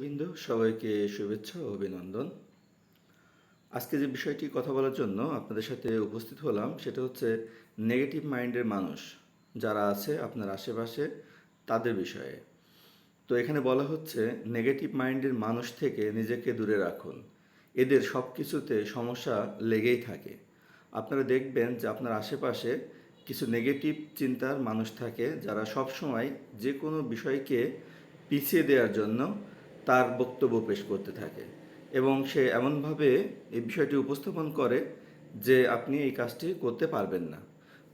দর্শকবৃন্দ, সবাইকে শুভেচ্ছা ও অভিনন্দন। আজকে যে বিষয়টি কথা বলার জন্য আপনাদের সাথে উপস্থিত হলাম, সেটা হচ্ছে নেগেটিভ মাইন্ডের মানুষ। যারা আছে আপনার আশেপাশে, তাদের বিষয়ে। তো এখানে বলা হচ্ছে নেগেটিভ মাইন্ডের মানুষ থেকে নিজেকে দূরে রাখুন। এদের সব কিছুতে সমস্যা লেগেই থাকে। আপনারা দেখবেন যে আপনার আশেপাশে কিছু নেগেটিভ চিন্তার মানুষ থাকে, যারা সব সময় যে কোনো বিষয়কে পিছিয়ে দেওয়ার জন্য তার বক্তব্য পেশ করতে থাকে। এবং সে এমনভাবে এই বিষয়টি উপস্থাপন করে যে আপনি এই কাজটি করতে পারবেন না।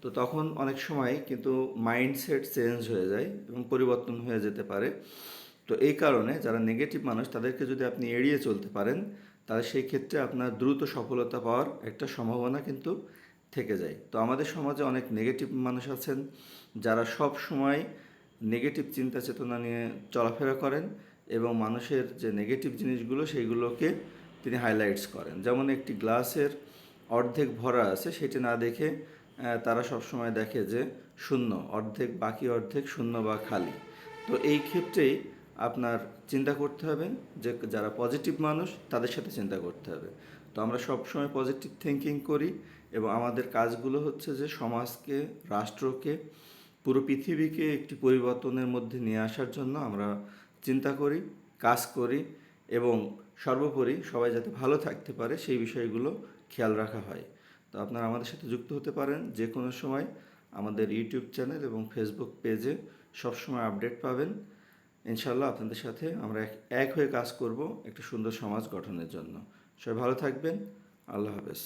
তো তখন অনেক সময় কিন্তু মাইন্ডসেট চেঞ্জ হয়ে যায় এবং পরিবর্তন হয়ে যেতে পারে। তো এই কারণে যারা নেগেটিভ মানুষ, তাদেরকে যদি আপনি এড়িয়ে চলতে পারেন, তাহলে সেই ক্ষেত্রে আপনার দ্রুত সফলতা পাওয়ার একটা সম্ভাবনা কিন্তু থেকে যায়। তো আমাদের সমাজে অনেক নেগেটিভ মানুষ আছেন, যারা সব সময় নেগেটিভ চিন্তা চেতনা নিয়ে চলাফেরা করেন এবং মানুষের যে নেগেটিভ জিনিসগুলো সেইগুলোকে তিনি হাইলাইটস করেন। যেমন একটি গ্লাসের অর্ধেক ভরা আছে, সেটি না দেখে তারা সবসময় দেখে যে শূন্য, অর্ধেক বাকি, অর্ধেক শূন্য বা খালি। তো এই ক্ষেত্রেই আপনার চিন্তা করতে হবে যে যারা পজিটিভ মানুষ, তাদের সাথে চিন্তা করতে হবে। তো আমরা সবসময় পজিটিভ থিঙ্কিং করি এবং আমাদের কাজগুলো হচ্ছে যে সমাজকে, রাষ্ট্রকে, পুরো পৃথিবীকে একটি পরিবর্তনের মধ্যে নিয়ে আসার জন্য আমরা চিন্তা করি, কাজ করি এবং সর্বোপরি সবাই যাতে ভালো থাকতে পারে সেই বিষয়গুলো খেয়াল রাখা হয়। তো আপনারা আমাদের সাথে যুক্ত হতে পারেন যে কোনো সময় আমাদের ইউটিউব চ্যানেল এবং ফেসবুক পেজে সবসময় আপডেট পাবেন। ইনশাল্লাহ আপনাদের সাথে আমরা এক এক হয়ে কাজ করব একটা সুন্দর সমাজ গঠনের জন্য। সবাই ভালো থাকবেন। আল্লাহ হাফেজ।